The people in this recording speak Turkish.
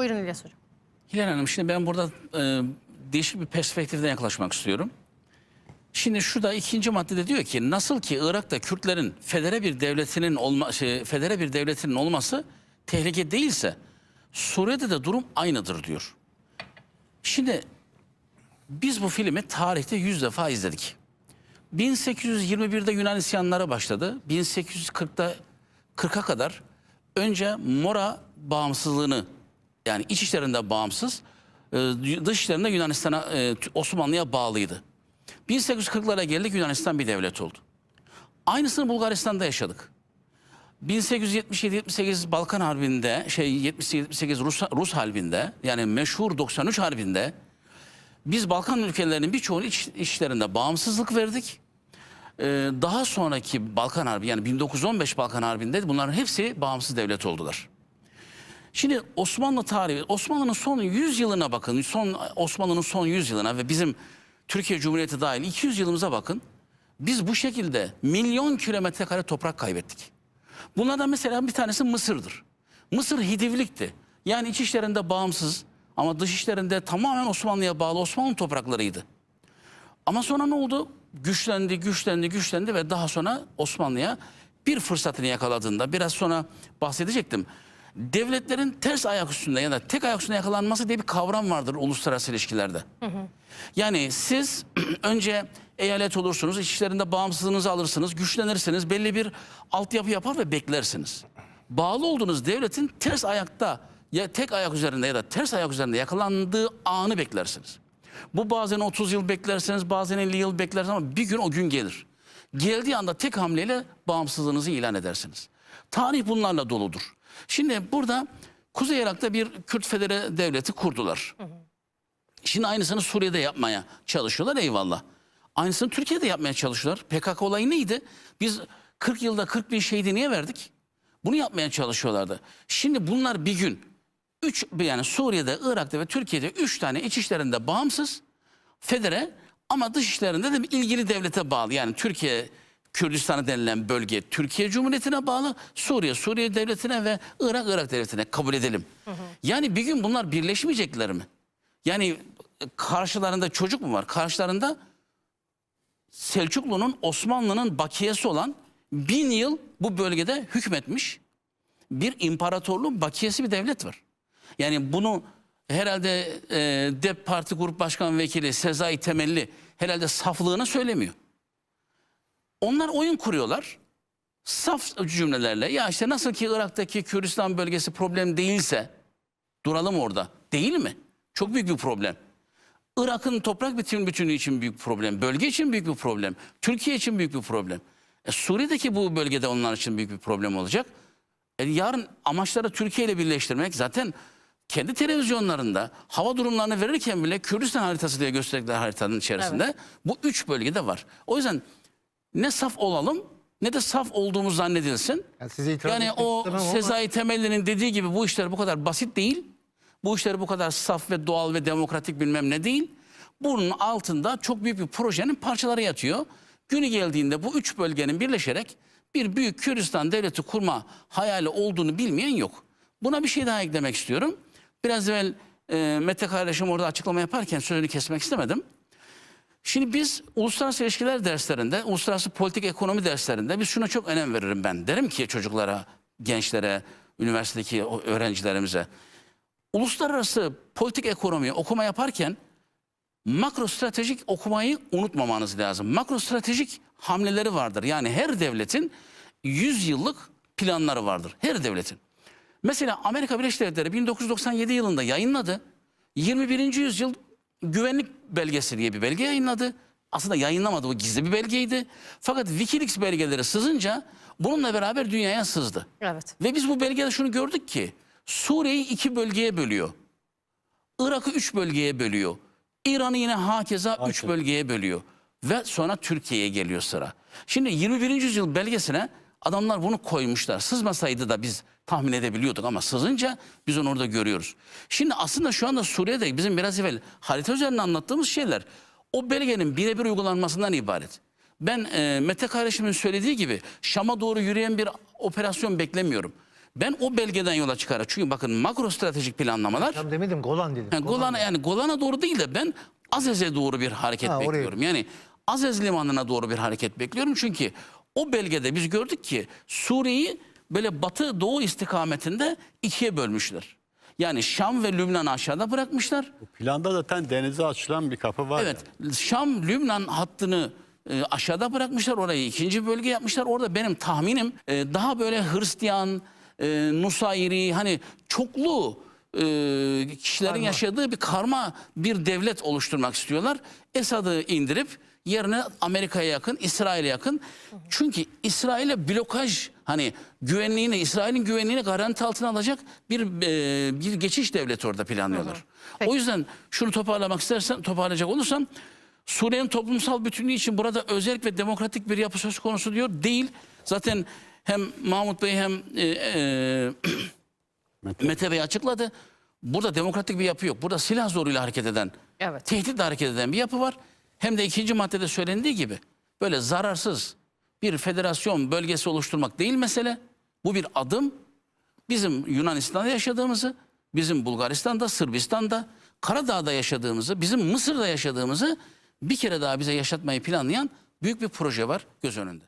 Buyurun İlyas Hocam. Hilal Hanım şimdi ben burada e, değişik bir perspektiften yaklaşmak istiyorum. Şimdi şurada ikinci maddede diyor ki nasıl ki Irak'ta Kürtlerin federe bir devletinin olma şey, federe bir devletinin olması tehlike değilse Suriye'de de durum aynıdır diyor. Şimdi biz bu filmi tarihte yüz defa izledik. 1821'de Yunan isyanları başladı. 1840'da 40'a kadar önce Mora bağımsızlığını yani iç işlerinde bağımsız, e, dış işlerinde Yunanistan'a e, Osmanlı'ya bağlıydı. 1840'lara geldik Yunanistan bir devlet oldu. Aynısını Bulgaristan'da yaşadık. 1877-78 Balkan Harbi'nde şey 78 Rus, Rus Harbi'nde yani meşhur 93 Harbi'nde biz Balkan ülkelerinin birçoğunun iç işlerinde bağımsızlık verdik. Ee, daha sonraki Balkan Harbi yani 1915 Balkan Harbi'nde bunların hepsi bağımsız devlet oldular. Şimdi Osmanlı tarihi, Osmanlı'nın son 100 yılına bakın, son Osmanlı'nın son 100 yılına ve bizim Türkiye Cumhuriyeti dahil 200 yılımıza bakın. Biz bu şekilde milyon kilometre kare toprak kaybettik. Bunlardan mesela bir tanesi Mısır'dır. Mısır Hidivlikti. Yani iç işlerinde bağımsız ama dış işlerinde tamamen Osmanlı'ya bağlı Osmanlı topraklarıydı. Ama sonra ne oldu? Güçlendi, güçlendi, güçlendi ve daha sonra Osmanlı'ya bir fırsatını yakaladığında biraz sonra bahsedecektim. Devletlerin ters ayak üstünde ya da tek ayak üstünde yakalanması diye bir kavram vardır uluslararası ilişkilerde. Yani siz önce eyalet olursunuz, işlerinde bağımsızlığınızı alırsınız, güçlenirsiniz, belli bir altyapı yapar ve beklersiniz. Bağlı olduğunuz devletin ters ayakta ya tek ayak üzerinde ya da ters ayak üzerinde yakalandığı anı beklersiniz. Bu bazen 30 yıl beklersiniz, bazen 50 yıl beklersiniz ama bir gün o gün gelir. Geldiği anda tek hamleyle bağımsızlığınızı ilan edersiniz. Tarih bunlarla doludur. Şimdi burada Kuzey Irak'ta bir Kürt Federe Devleti kurdular. Şimdi aynısını Suriye'de yapmaya çalışıyorlar eyvallah. Aynısını Türkiye'de yapmaya çalışıyorlar. PKK olayı neydi? Biz 40 yılda 40 bin şehidi niye verdik? Bunu yapmaya çalışıyorlardı. Şimdi bunlar bir gün üç yani Suriye'de, Irak'ta ve Türkiye'de üç tane iç işlerinde bağımsız federe ama dış işlerinde de ilgili devlete bağlı. Yani Türkiye Kürdistan'ı denilen bölge Türkiye Cumhuriyeti'ne bağlı. Suriye, Suriye devletine ve Irak, Irak devletine kabul edelim. Yani bir gün bunlar birleşmeyecekler mi? Yani karşılarında çocuk mu var? Karşılarında Selçuklu'nun Osmanlı'nın bakiyesi olan bin yıl bu bölgede hükmetmiş bir imparatorluğun bakiyesi bir devlet var. Yani bunu herhalde e, DEP Parti Grup Başkan Vekili Sezai Temelli herhalde saflığına söylemiyor. Onlar oyun kuruyorlar. Saf cümlelerle ya işte nasıl ki Irak'taki Kürdistan bölgesi problem değilse duralım orada. Değil mi? Çok büyük bir problem. Irak'ın toprak bütün bütünlüğü için büyük bir problem. Bölge için büyük bir problem. Türkiye için büyük bir problem. E, Suriye'deki bu bölgede onlar için büyük bir problem olacak. E, yarın amaçları Türkiye ile birleştirmek zaten kendi televizyonlarında hava durumlarını verirken bile Kürdistan haritası diye gösterdikleri haritanın içerisinde bu üç bölgede var. O yüzden ne saf olalım ne de saf olduğumuz zannedilsin. Yani Yani o istemem ama- Sezai Temelli'nin dediği gibi bu işler bu kadar basit değil. Bu işler bu kadar saf ve doğal ve demokratik bilmem ne değil. Bunun altında çok büyük bir projenin parçaları yatıyor. Günü geldiğinde bu üç bölgenin birleşerek bir büyük Kürdistan devleti kurma hayali olduğunu bilmeyen yok. Buna bir şey daha eklemek istiyorum. Biraz evvel e, Mete kardeşim orada açıklama yaparken sözünü kesmek istemedim. Şimdi biz uluslararası ilişkiler derslerinde, uluslararası politik ekonomi derslerinde biz şuna çok önem veririm ben. Derim ki çocuklara, gençlere, üniversitedeki öğrencilerimize. Uluslararası politik ekonomi okuma yaparken makro stratejik okumayı unutmamanız lazım. Makro stratejik hamleleri vardır. Yani her devletin 100 yıllık planları vardır. Her devletin. Mesela Amerika Birleşik Devletleri 1997 yılında yayınladı. 21. yüzyıl güvenlik belgesi diye bir belge yayınladı. Aslında yayınlamadı bu gizli bir belgeydi. Fakat Wikileaks belgeleri sızınca bununla beraber dünyaya sızdı. Evet. Ve biz bu belgede şunu gördük ki Suriye'yi iki bölgeye bölüyor. Irak'ı üç bölgeye bölüyor. İran'ı yine hakeza üç bölgeye bölüyor. Ve sonra Türkiye'ye geliyor sıra. Şimdi 21. yüzyıl belgesine adamlar bunu koymuşlar. Sızmasaydı da biz tahmin edebiliyorduk ama sızınca biz onu orada görüyoruz. Şimdi aslında şu anda Suriye'de bizim biraz evvel harita üzerinde anlattığımız şeyler o belgenin birebir uygulanmasından ibaret. Ben e, Mete kardeşimin söylediği gibi Şam'a doğru yürüyen bir operasyon beklemiyorum. Ben o belgeden yola çıkarak çünkü bakın makro stratejik planlamalar Tam demedim Golan dedim. yani Golan'a yani Golan'a doğru değil de ben Azez'e doğru bir hareket Ha, oraya. bekliyorum. Yani Azez limanına doğru bir hareket bekliyorum. Çünkü o belgede biz gördük ki Suriye'yi böyle batı doğu istikametinde ikiye bölmüşler. Yani Şam ve Lübnan'ı aşağıda bırakmışlar. Planda zaten denize açılan bir kapı var. Evet Şam Lübnan hattını e, aşağıda bırakmışlar orayı ikinci bölge yapmışlar. Orada benim tahminim e, daha böyle Hristiyan, e, Nusayri hani çoklu e, kişilerin yaşadığı bir karma bir devlet oluşturmak istiyorlar. Esad'ı indirip yerine Amerika'ya yakın, İsrail'e yakın. Çünkü İsrail'e blokaj hani güvenliğini, İsrail'in güvenliğini garanti altına alacak bir e, bir geçiş devleti orada planlıyorlar. O yüzden şunu toparlamak istersen, toparlayacak olursam Suriye'nin toplumsal bütünlüğü için burada özel ve demokratik bir yapı söz konusu diyor. Değil. Zaten hem Mahmut Bey hem e, e, Mete. Mete Bey açıkladı. Burada demokratik bir yapı yok. Burada silah zoruyla hareket eden, Evet. tehditle hareket eden bir yapı var. Hem de ikinci maddede söylendiği gibi böyle zararsız bir federasyon bölgesi oluşturmak değil mesele. Bu bir adım. Bizim Yunanistan'da yaşadığımızı, bizim Bulgaristan'da, Sırbistan'da, Karadağ'da yaşadığımızı, bizim Mısır'da yaşadığımızı bir kere daha bize yaşatmayı planlayan büyük bir proje var göz önünde.